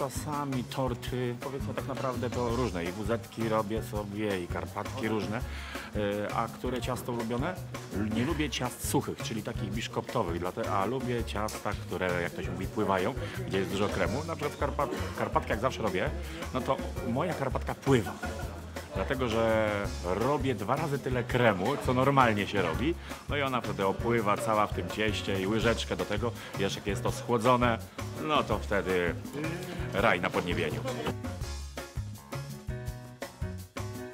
czasami torty, powiedzmy tak naprawdę to różne. I wuzetki robię sobie, i karpatki różne. E, A które ciasto ulubione? Nie lubię ciast suchych, czyli takich biszkoptowych, a lubię ciasta, które, jak to się mówi, pływają, gdzie jest dużo kremu. Na przykład karpat, karpatkę, jak zawsze robię, no to moja karpatka pływa. Dlatego, że robię dwa razy tyle kremu, co normalnie się robi. No i ona wtedy opływa cała w tym cieście i łyżeczkę do tego. Jeszcze jak jest to schłodzone, no to wtedy raj na podniebieniu.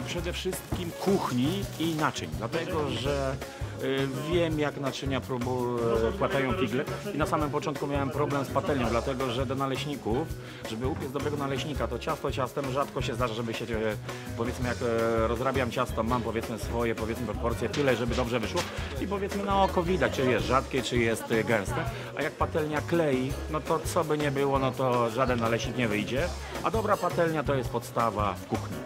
Przede wszystkim kuchni i naczyń, dlatego że y, wiem jak naczynia próbu, y, płatają figle i na samym początku miałem problem z patelnią, dlatego że do naleśników, żeby upiec dobrego naleśnika, to ciasto ciastem rzadko się zdarza, żeby się, e, powiedzmy jak e, rozrabiam ciasto, mam powiedzmy swoje, powiedzmy proporcje, tyle, żeby dobrze wyszło. I powiedzmy na oko widać, czy jest rzadkie, czy jest e, gęste, a jak patelnia klei, no to co by nie było, no to żaden naleśnik nie wyjdzie, a dobra patelnia to jest podstawa w kuchni.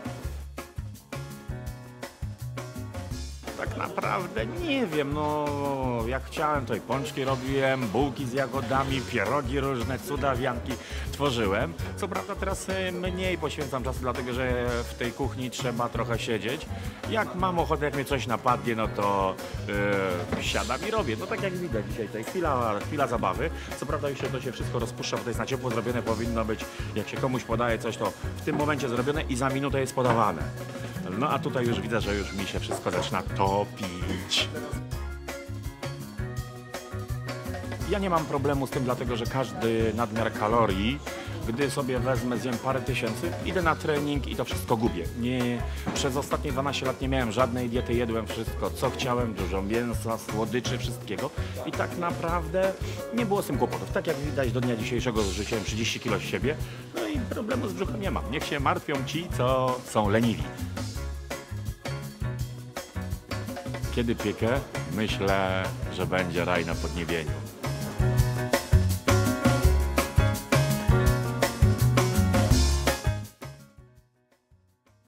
Tak naprawdę nie wiem, no jak chciałem to i pączki robiłem, bułki z jagodami, pierogi różne, cudawianki tworzyłem. Co prawda teraz e, mniej poświęcam czasu, dlatego że w tej kuchni trzeba trochę siedzieć. Jak mam ochotę, jak mnie coś napadnie, no to e, siadam i robię. No tak jak widać dzisiaj, jest chwila, chwila zabawy. Co prawda się to się wszystko rozpuszcza, bo to jest na ciepło zrobione, powinno być, jak się komuś podaje coś, to w tym momencie zrobione i za minutę jest podawane. No a tutaj już widzę, że już mi się wszystko zaczyna topić. Ja nie mam problemu z tym, dlatego że każdy nadmiar kalorii, gdy sobie wezmę, zjem parę tysięcy, idę na trening i to wszystko gubię. Nie, przez ostatnie 12 lat nie miałem żadnej diety, jadłem wszystko, co chciałem, dużo mięsa, słodyczy, wszystkiego i tak naprawdę nie było z tym kłopotów. Tak jak widać do dnia dzisiejszego zrzuciłem 30 kg z siebie, no i problemu z brzuchem nie mam. Niech się martwią ci, co są leniwi. Kiedy piekę, myślę, że będzie raj na podniebieniu.